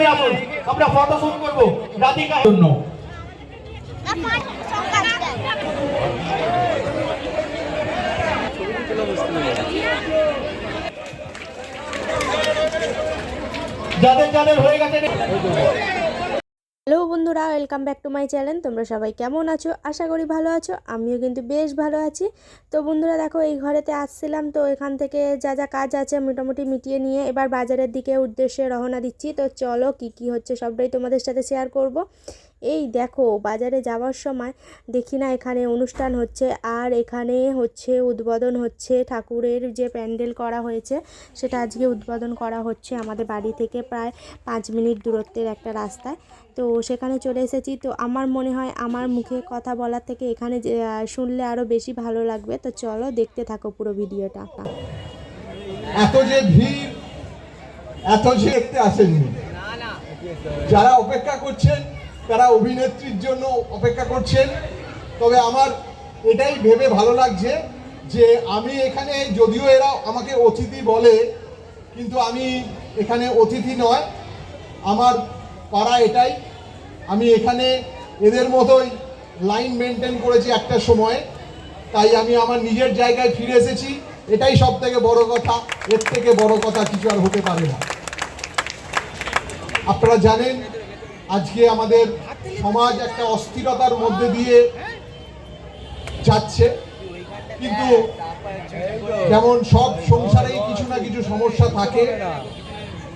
সামনে আসুন। আমরা ফটো শুট করব। রাধিকার জন্য। যাদের যাদের হয়ে গেছে বন্ধুরা welcome back to my channel তোমরা সবাই কেমন আছো? আশা করি ভালো আছো। আমিও কিন্তু বেশ ভালো আছি। তো বন্ধুরা, দেখো, এই ঘরেতে আসছিলাম। তো এখান থেকে যা যা কাজ আছে মোটামুটি মিটিয়ে নিয়ে এবার বাজারের দিকে উদ্দেশ্যে রওনা দিচ্ছি। তো চলো, কি কি হচ্ছে সবটাই তোমাদের সাথে শেয়ার করব। এই দেখো, বাজারে যাওয়ার সময় দেখি না, এখানে অনুষ্ঠান হচ্ছে। আর এখানে হচ্ছে, উদ্বোধন হচ্ছে ঠাকুরের যে প্যান্ডেল করা হয়েছে, সেটা আজকে উদ্বোধন করা হচ্ছে আমাদের বাড়ি থেকে প্রায় পাঁচ মিনিট দূরত্বের একটা রাস্তায়। তো সেখানে চলে এসেছি। তো আমার মনে হয় আমার মুখে কথা বলার থেকে এখানে শুনলে আরও বেশি ভালো লাগবে। তো চলো দেখতে থাকো পুরো ভিডিওটা। এত যে ভিড়, এত যে দেখতে আসেননি। যারা অপেক্ষা করছেন, তারা অভিনেত্রীর জন্য অপেক্ষা করছেন। তবে আমার এটাই ভেবে ভালো লাগছে যে, আমি এখানে যদিও এরা আমাকে অতিথি বলে, কিন্তু আমি এখানে অতিথি নয়। আমার পাড়া এটাই। আমি এখানে এদের মতোই লাইন মেনটেন করেছি একটা সময়। তাই আমি আমার নিজের জায়গায় ফিরে এসেছি। এটাই সব থেকে বড় কথা। এর থেকে বড় কথা কিছু আর হতে পারে না। আপনারা জানেন, আজকে আমাদের সমাজ একটা অস্থিরতার মধ্যে দিয়ে যাচ্ছে। কিন্তু যেমন সব সংসারেই কিছু না কিছু সমস্যা থাকে,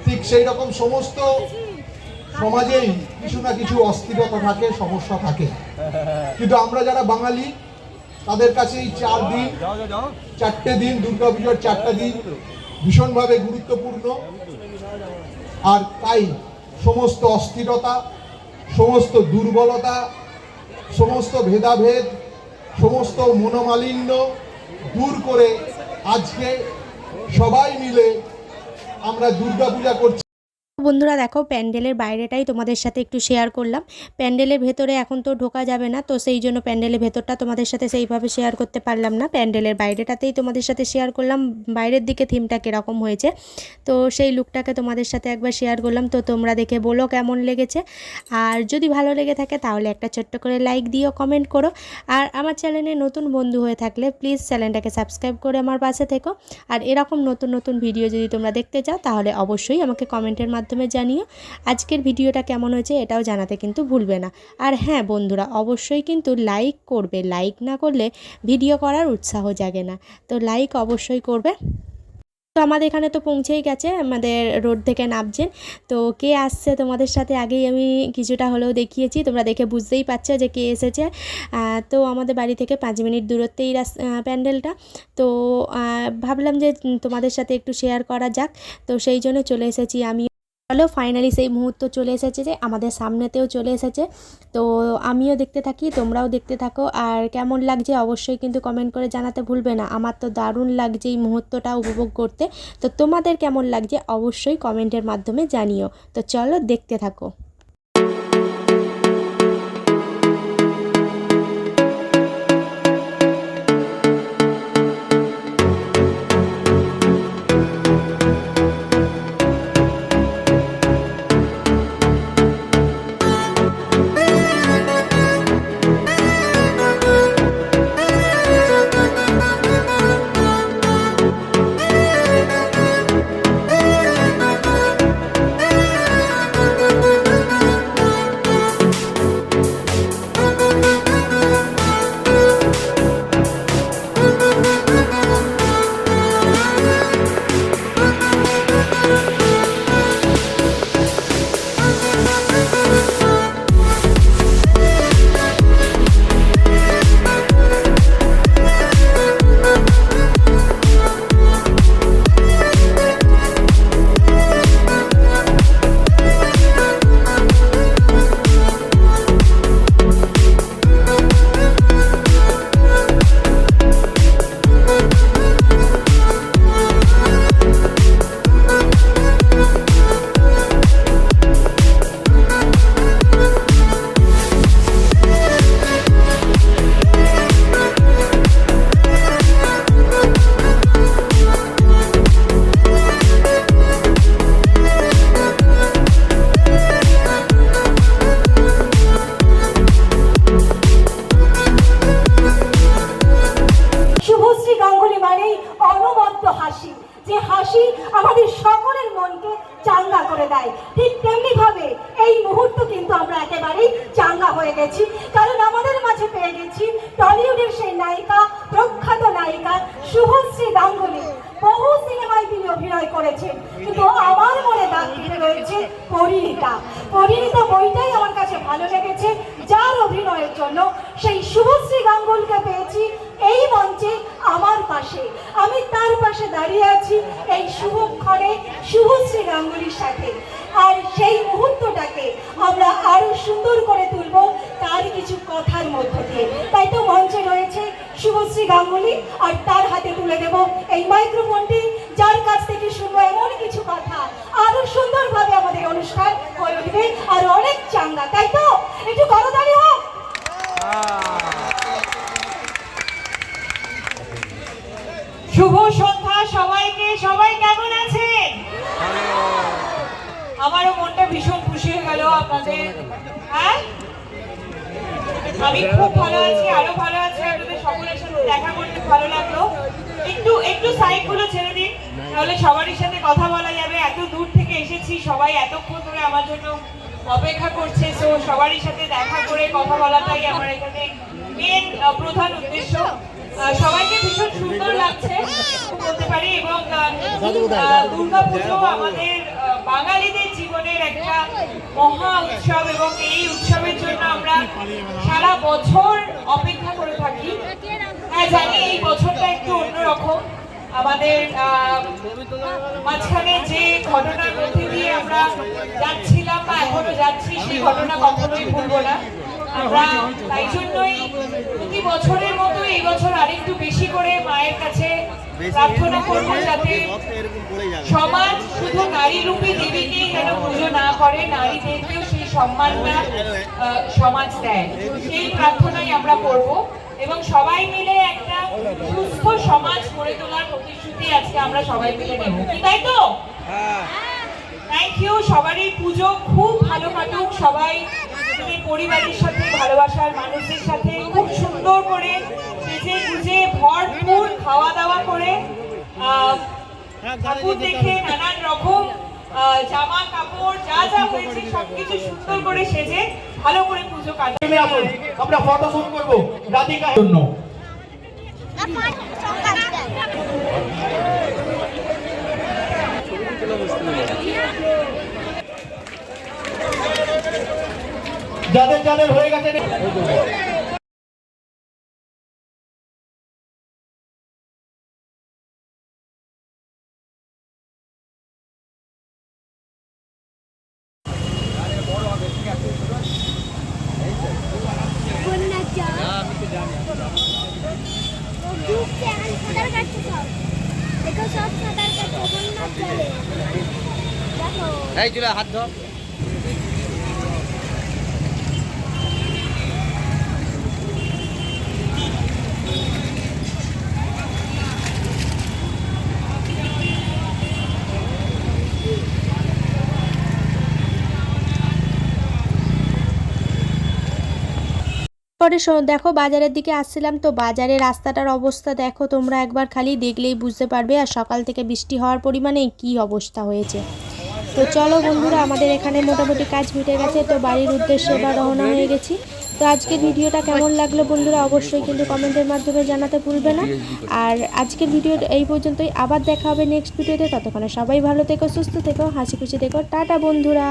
ঠিক সেই রকম সমস্ত সমাজেই কিছু না কিছু অস্থিরতা থাকে, সমস্যা থাকে। কিন্তু আমরা যারা বাঙালি, তাদের কাছে এই চার দিন, চারটে দিন দুর্গাপুজোর চারটা দিন ভীষণভাবে গুরুত্বপূর্ণ। আর তাই সমস্ত অস্থিরতা, সমস্ত দুর্বলতা, সমস্ত ভেদাভেদ, সমস্ত মনোমালিন্য দূর করে আজকে সবাই মিলে আমরা দুর্গাপূজা করছি। বন্ধুরা দেখো, প্যান্ডেলের বাইরেটাই তোমাদের সাথে একটু শেয়ার করলাম। প্যান্ডেলের ভেতরে এখন তো ঢোকা যাবে না, তো সেই জন্য প্যান্ডেলের ভেতরটা তোমাদের সাথে সেইভাবে শেয়ার করতে পারলাম না। প্যান্ডেলের বাইরেটাতেই তোমাদের সাথে শেয়ার করলাম, বাইরের দিকে থিমটা কীরকম হয়েছে। তো সেই লুকটাকে তোমাদের সাথে একবার শেয়ার করলাম, তো তোমরা দেখে বলো কেমন লেগেছে। আর যদি ভালো লেগে থাকে তাহলে একটা ছোট্ট করে লাইক দিও কমেন্ট করো। আর আমার চ্যানেলে নতুন বন্ধু হয়ে থাকলে প্লিজ চ্যানেলটাকে সাবস্ক্রাইব করে আমার পাশে থেকো। আর এরকম নতুন নতুন ভিডিও যদি তোমরা দেখতে চাও তাহলে অবশ্যই আমাকে কমেন্টের মাধ্যমে জানিও আজকের ভিডিওটা কেমন হয়েছে এটাও জানাতে কিন্তু ভুলবে না। আর হ্যাঁ বন্ধুরা, অবশ্যই কিন্তু লাইক করবে। লাইক না করলে ভিডিও করার উৎসাহ জাগে না। তো লাইক অবশ্যই করবে। তো আমাদের এখানে তো পৌঁছেই গেছে, আমাদের রোড থেকে নামছেন। তো কে আসছে তোমাদের সাথে আগেই আমি কিছুটা হলেও দেখিয়েছি, তোমরা দেখে বুঝতেই পারছ যে কে এসেছে। তো আমাদের বাড়ি থেকে পাঁচ মিনিট দূরত্বেই প্যান্ডেলটা। তো ভাবলাম যে তোমাদের সাথে একটু শেয়ার করা যাক। তো সেই জন্য চলে এসেছি আমি। চলো ফাইনালি সেই মুহূর্ত চলে এসেছে যে আমাদের সামনেতেও চলে এসেছে। তো আমিও দেখতে থাকি, তোমরাও দেখতে থাকো। আর কেমন লাগছে অবশ্যই কিন্তু কমেন্ট করে জানাতে ভুলবে না। আমার তো দারুণ লাগছে এই মুহূর্তটা উপভোগ করতে। তো তোমাদের কেমন লাগছে অবশ্যই কমেন্টের মাধ্যমে জানিও। তো চলো দেখতে থাকো। চাঙ্গা হয়ে গেছি কারণ আমাদের মাঝে পেয়ে গেছি টলিউডের সেই নায়িকা প্রখ্যাত নায়িকা শুভশ্রী গাঙ্গুলি বহু সিনেমায় তিনি অভিনয় করেছেন কিন্তু আমার মনে দাগ কেটে রয়েছে পরিণীতা পরিণীতা বইটাই আমার কাছে ভালো লেগেছে যার অভিনয়ের জন্য সেই শুভশ্রী গাঙ্গুলকে পেয়েছি এই মঞ্চে আমার পাশে। আমি তার পাশে দাঁড়িয়ে আছি এই শুভক্ষণে শুভশ্রী গাঙ্গুলির সাথে। আর সেই মুহূর্তটাকে আমরা আরও সুন্দর করে তুলব তার কিছু কথার মধ্য দিয়ে। তাই তো মঞ্চে রয়েছে শুভশ্রী গাঙ্গুলি, আর তার হাতে তুলে দেব এই মাইক্রোফোনটি, যার কাছ থেকে শুনব এমন কিছু কথা। আরও সুন্দরভাবে আমাদের অনুষ্ঠান হয়ে উঠবে, আর অনেক চাঙ্গা, তাই তো? একটু করতালি হোক। শুভ সন্ধ্যা সবাইকে। সবাই কেমন আছেন? আমারও মনটা ভীষণ খুশি হয়ে গেল আপনাদের। হ্যাঁ? আমি খুব ভালো আছি, আরও ভালো আছি। আপনাদের সকলের সাথে দেখা করতে ভালো লাগল। একটু একটু সাইডগুলো ছেড়ে দিন, তাহলে সবারই সাথে কথা বলা যাবে। এত দূর থেকে এসেছি সবাই এতক্ষণ ধরে আমার জন্য অপেক্ষা করছে তো সবারই সাথে দেখা করে কথা বলাটাই আমার এখানে মেন প্রধান উদ্দেশ্য। সবাইকে ভীষণ সুন্দর লাগছে বলতে পারি, এবং দুর্গা পুজো আমাদের বাঙালিদের জীবনের একটা মহা উৎসব, এবং এই উৎসবের জন্য আমরা সারা বছর অপেক্ষা করে থাকি। হ্যাঁ জানি এই বছরটা একটু অন্যরকম। আমাদের মাঝখানে যে ঘটনার মধ্যে দিয়ে আমরা যাচ্ছিলাম বা এখনও যাচ্ছি, সেই ঘটনা কখনোই ভুলবো না। তাই জন্যই প্রতি বছরের মতো এই বছর আরেকটু বেশি করে মায়ের কাছে প্রার্থনা করব যাতে সমাজ শুধু নারী রূপী দেবীকেই যেন পুজো না করে, নারীদেরকেও সেই সম্মানটা সমাজ দেয়। সেই প্রার্থনাই আমরা করব। এবং সবাই মিলে একটা সুস্থ সমাজ গড়ে তোলার প্রতিশ্রুতি আজকে আমরা সবাই মিলে নেব। তাই তো? থ্যাংক ইউ সবারই পুজো খুব ভালো কাটুক, সবাই পরিবারের সাথে, ভালোবাসার মানুষদের সাথে খুব সুন্দর করে সেজে গুজে ভরপুর খাওয়া দাওয়া করে ঠাকুর দেখে নানান রকম জামা কাপড় যা যা হয়েছে সবকিছু সুন্দর করে সেজে ভালো করে পুজো আসুন আমরা ফটো শুট করব রাধিকার জন্য। যাদের যাদের হয়ে গেছে এই চলে হাত ধর। পরে দেখো বাজারের দিকে আসছিলাম তো বাজারে রাস্তাটার অবস্থা দেখো, তোমরা একবার খালি দেখলেই বুঝতে পারবে আর সকাল থেকে বৃষ্টি হওয়ার পরিমাণে কি অবস্থা হয়েছে। তো চলো বন্ধুরা, আমাদের এখানে মোটামুটি কাজ মিটে গেছে, তো বাড়ির উদ্দেশ্যে বা রওনা হয়ে গেছি। তো আজকের ভিডিওটা কেমন লাগল বন্ধুরা, অবশ্যই কিন্তু কমেন্টের মাধ্যমে জানাতে ভুলবে না। আর আজকের ভিডিও এই পর্যন্তই, আবার দেখা হবে নেক্সট ভিডিওতে ততক্ষণে সবাই ভালো থেকো, সুস্থ থেকো, হাসি খুশি থেকো। টাটা বন্ধুরা।